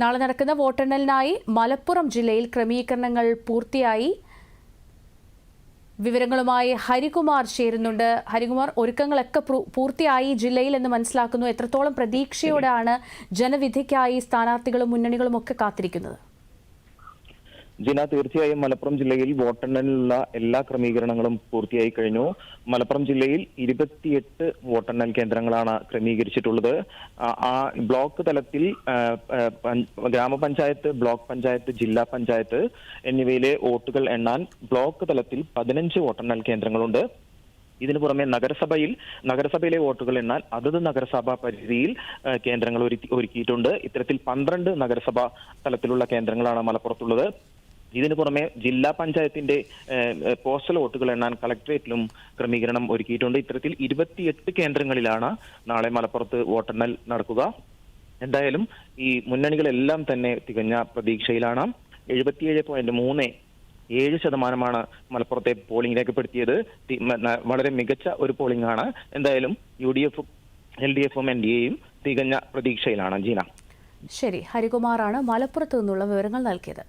നാളെ നടക്കുന്ന വോട്ടെണ്ണലിനായി മലപ്പുറം ജില്ലയിൽ ക്രമീകരണങ്ങൾ പൂർത്തിയായി. വിവരങ്ങളുമായി ഹരികുമാർ ചേരുന്നുണ്ട്. ഹരികുമാർ ഒരുക്കങ്ങളൊക്കെ പൂർത്തിയായി ജില്ലയിൽ എന്ന് മനസ്സിലാക്കുന്നു. എത്രത്തോളം പ്രതീക്ഷയോടെയാണ് ജനവിധിക്കായി സ്ഥാനാർത്ഥികളും മുന്നണികളും ഒക്കെ കാത്തിരിക്കുന്നത്? ജിന തീർച്ചയായും മലപ്പുറം ജില്ലയിൽ വോട്ടെണ്ണലിനുള്ള എല്ലാ ക്രമീകരണങ്ങളും പൂർത്തിയായി കഴിഞ്ഞു. മലപ്പുറം ജില്ലയിൽ ഇരുപത്തിയെട്ട് വോട്ടെണ്ണൽ കേന്ദ്രങ്ങളാണ് ക്രമീകരിച്ചിട്ടുള്ളത്. ആ- ബ്ലോക്ക് തലത്തിൽ ഗ്രാമപഞ്ചായത്ത് ബ്ലോക്ക് പഞ്ചായത്ത് ജില്ലാ പഞ്ചായത്ത് എന്നിവയിലെ വോട്ടുകൾ എണ്ണാൻ ബ്ലോക്ക് തലത്തിൽ പതിനഞ്ച് വോട്ടെണ്ണൽ കേന്ദ്രങ്ങളുണ്ട്. ഇതിനു പുറമെ നഗരസഭയിൽ നഗരസഭയിലെ വോട്ടുകൾ എണ്ണാൻ അതത് നഗരസഭാ പരിധിയിൽ കേന്ദ്രങ്ങൾ ഒരുക്കി- ഒരുക്കിയിട്ടുണ്ട്. ഇത്തരത്തിൽ പന്ത്രണ്ട് നഗരസഭാ തലത്തിലുള്ള കേന്ദ്രങ്ങളാണ് മലപ്പുറത്തുള്ളത്. ഇതിനു പുറമെ ജില്ലാ പഞ്ചായത്തിന്റെ പോസ്റ്റൽ വോട്ടുകൾ എണ്ണാൻ കളക്ടറേറ്റിലും ക്രമീകരണം ഒരുക്കിയിട്ടുണ്ട്. ഇത്തരത്തിൽ ഇരുപത്തിയെട്ട് കേന്ദ്രങ്ങളിലാണ് നാളെ മലപ്പുറത്ത് വോട്ടെണ്ണൽ നടക്കുക. എന്തായാലും ഈ മുന്നണികളെല്ലാം തന്നെ തികഞ്ഞ പ്രതീക്ഷയിലാണ്. എഴുപത്തിയേഴ് പോയിന്റ് മൂന്ന് ഏഴ് ശതമാനമാണ് മലപ്പുറത്തെ പോളിംഗ് രേഖപ്പെടുത്തിയത്. വളരെ മികച്ച ഒരു പോളിംഗ് ആണ്. എന്തായാലും യു ഡി എഫും എൽ ഡി എഫും എൻ ഡി എയും തികഞ്ഞ പ്രതീക്ഷയിലാണ്. ജീന. ശരി ഹരികുമാറാണ് മലപ്പുറത്ത് നിന്നുള്ള വിവരങ്ങൾ നൽകിയത്.